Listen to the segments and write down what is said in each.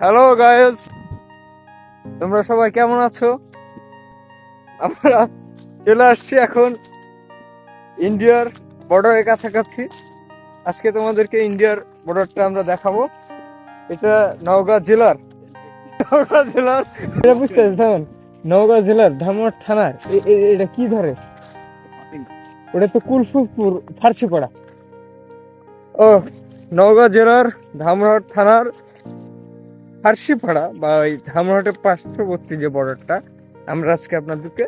Hello guys তোমরা সবাই কেমন আছো? আমরা চলে আসছি এখন ইন্ডিয়ার বর্ডারের কাছাকাছি। আজকে তোমাদেরকে ইন্ডিয়ার বর্ডারটা আমরা দেখাবো। এটা নওগাঁ জেলার। নওগাঁ জেলার এটা বুঝতে নওগাঁ জেলার ধামর থানার। এটা কি ধরে? ওটা তো কুলসুপুর ফার্সিপাড়া। ও, নওগাঁ জেলার ধামরাট থানার ফার্সিপাড়া বা ওই ধামরাটের পার্শ্ববর্তী যে বর্ডারটা, আমরা আজকে আপনাদেরকে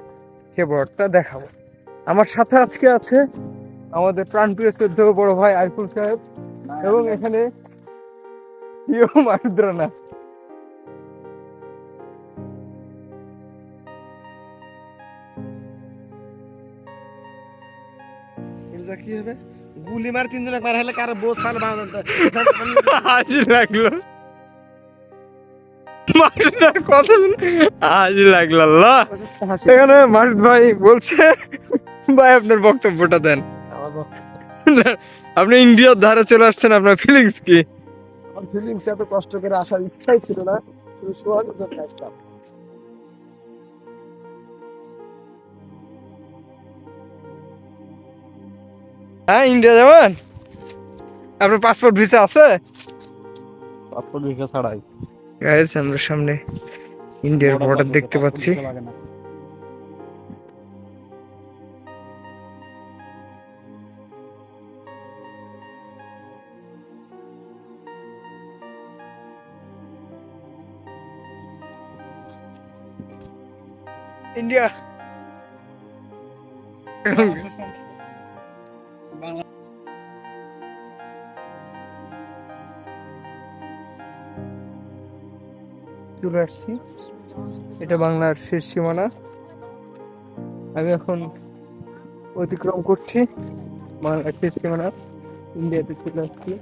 সে বর্ডারটা দেখাবো। আমার সাথে আজকে আছে আমাদের প্রাণপ্রিয় শ্রদ্ধ বড় ভাই আরিফুল সাহেব এবং এখানে প্রিয় মাসুদ্রানা কি হবে? গুলি মার তিনজন একবার হলে কার বউ সাল বাঁধা আজ লাগল। মাসুদার কথা শুনে আজ লাগল আল্লাহ। এখানে মাসুদ ভাই বলছে ভাই আপনার বক্তব্যটা দেন। আপনি ইন্ডিয়ার ধারে চলে আসছেন আপনার ফিলিংস কি? আমার ফিলিংস এত কষ্ট করে আসার ইচ্ছাই ছিল না। শুধু সোহাগ জন্য আসলাম। হ্যাঁ ইন্ডিয়া যাবেন? আপনার পাসপোর্ট ভিসা আছে? পাসপোর্ট ভিসা ছাড়াই। গাইস আমরা সামনে ইন্ডিয়ার বর্ডার দেখতে পাচ্ছি। ইন্ডিয়া চলে আসছি। এটা বাংলার শেষ সীমানা। আমি এখন অতিক্রম করছি বাংলার শেষ সীমানা। ইন্ডিয়াতে চলে আসছি।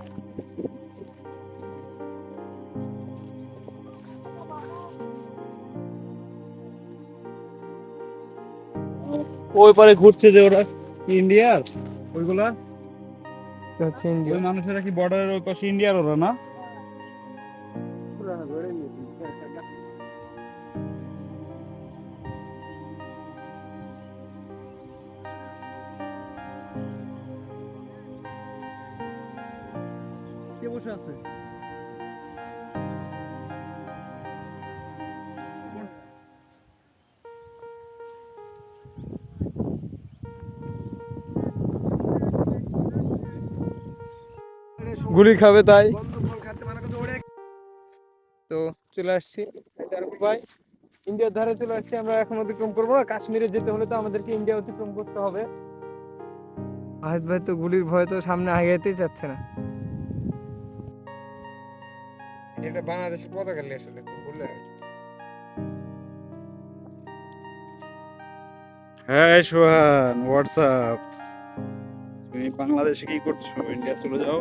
ওই পারে ঘুরছে যে ওরা। ইন্ডিয়ার? ওইগুলা? হচ্ছে ইন্ডিয়া। মানুষেরা কি বর্ডারের ওই পাশে ইন্ডিয়ার ওরা না? কে বসে আছে? গুলি খাবে তাই? তো চলে আসছি। ভাই ইন্ডিয়ার ধারে চলে আসছি। আমরা এখন অতিক্রম করব। না কাশ্মীরে যেতে হলে তো আমাদেরকে ইন্ডিয়া অতিক্রম করতে হবে। আহাদ ভাই তো গুলির ভয় তো সামনে আগাইতেই চাচ্ছে না। এটা বাংলাদেশের পতাকা নিয়ে আসলে ভুলে হ্যাঁ সোহান হোয়াটসঅ্যাপ তুমি বাংলাদেশে কি করছ? ইন্ডিয়া চলে যাও।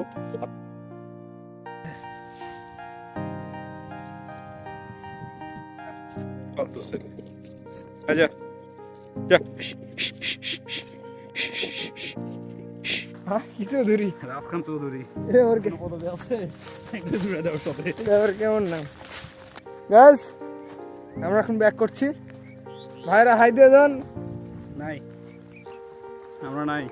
ছেলে। আচ্ছা যা। হ্যাঁ রাজখান চৌধুরী কে- দূরে দাও সবে। এটা কেমন নাম? গাছ আমরা এখন ব্যাক করছি। ভাইরা হাই দিয়ে যান নাই। আমরা নাই।